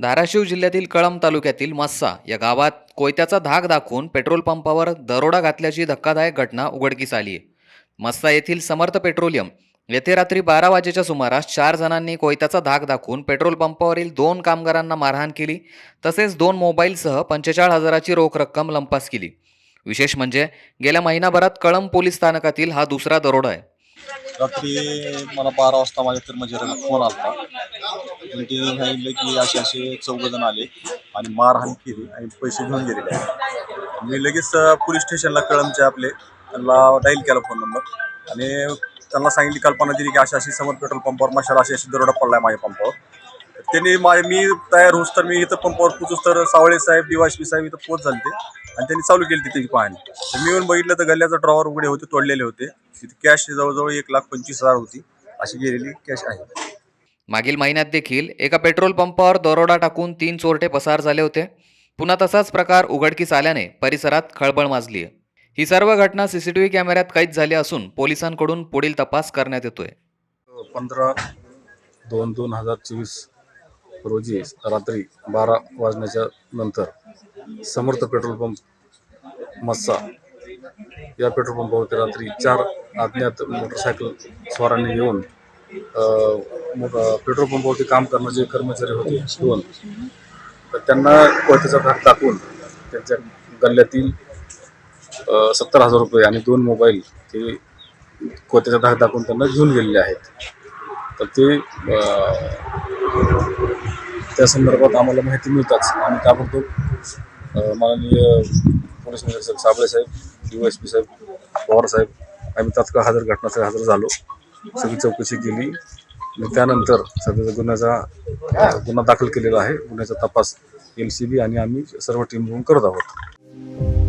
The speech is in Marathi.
धाराशिव जिल्ह्यातील कळंब तालुक्यातील मस्सा या गावात कोयत्याचा धाक दाखवून पेट्रोल पंपावर दरोडा घातल्याची धक्कादायक घटना उघडकीस आली आहे. मस्सा येथील समर्थ पेट्रोलियम येथे रात्री बारा वाजेच्या सुमारास चार जणांनी कोयत्याचा धाक दाखवून पेट्रोल पंपावरील दोन कामगारांना मारहाण केली तसेच दोन मोबाईलसह पंचेचाळ हजाराची रोख रक्कम लंपास केली. विशेष म्हणजे गेल्या महिनाभरात कळंब पोलीस स्थानकातील हा दुसरा दरोडा आहे. रात्री मला बारा वाजता माझ्या कर्मचाऱ्याला फोन आला. आणि ते सांगितलं की असे असे चौघजण आले आणि मारहाण केली आणि पैसे घेऊन गेलेले. मी लगेच पोलीस स्टेशनला कळमचे आपले. त्यांना डाईल केला फोन नंबर आणि त्यांना सांगितली कल्पना दिली की अशा अशी समर पेट्रोल पंपावर मशाला अशी अशी दरोडा पडला आहे माझ्या पंपावर. त्यांनी मा मी तयार होऊस तर मी इथं पंपावर पोचूस तर सावळे साहेब डिवायसपी साहेब इथं पोच झाले ते. आणि त्यांनी चालू केली त्याची पाहणी. तर मी येऊन बघितलं तर गल्ल्याचं ड्रॉवर उघडे होते तोडलेले होते. तिथे कॅश जवळजवळ एक लाख पंचवीस हजार होती. अशी गेलेली कॅश आहे. मागील महिन्यात देखील एका पेट्रोल पंपावर दरोडा टाकून तीन चोरटे पसार झाले होते. पुन्हा तसाच प्रकार उघडकीस आल्याने परिसरात खळबळ माजली आहे ही सर्व घटना सीसीटीव्ही कॅमेऱ्यात कैद झाली असून पोलिसांकडून पुढील तपास करण्यात येतोय. पंधरा दोन दोन हजार चोवीस रोजी रात्री बारा वाजण्याच्या नंतर समर्थ पेट्रोल पंप मस्सा. या पेट्रोल पंपावरती रात्री चार अज्ञात मोटरसायकल स्वारांनी येऊन पेट्रोल पंपावरती काम करणारे जे कर्मचारी होते दोन तर त्यांना कोयत्याचा भाग टाकून त्यांच्या गल्ल्यातील सत्तर हजार रुपये आणि दोन मोबाईल ते कोयत्याचा धाक दाखवून त्यांना घेऊन गेलेले आहेत. तर ते त्या संदर्भात आम्हाला माहिती मिळताच आम्ही ताबडतोब माननीय पोलीस निरीक्षक साबळे साहेब डी एस पी साहेब पवार साहेब आम्ही तात्काळ हजर घटनास्थळी हजर झालो. सगळी चौकशी केली. आणि त्यानंतर सध्याचा गुन्ह्याचा गुन्हा दाखल केलेला आहे. गुन्ह्याचा तपास एल सी बी आणि आम्ही सर्व टीम मिळून करत आहोत.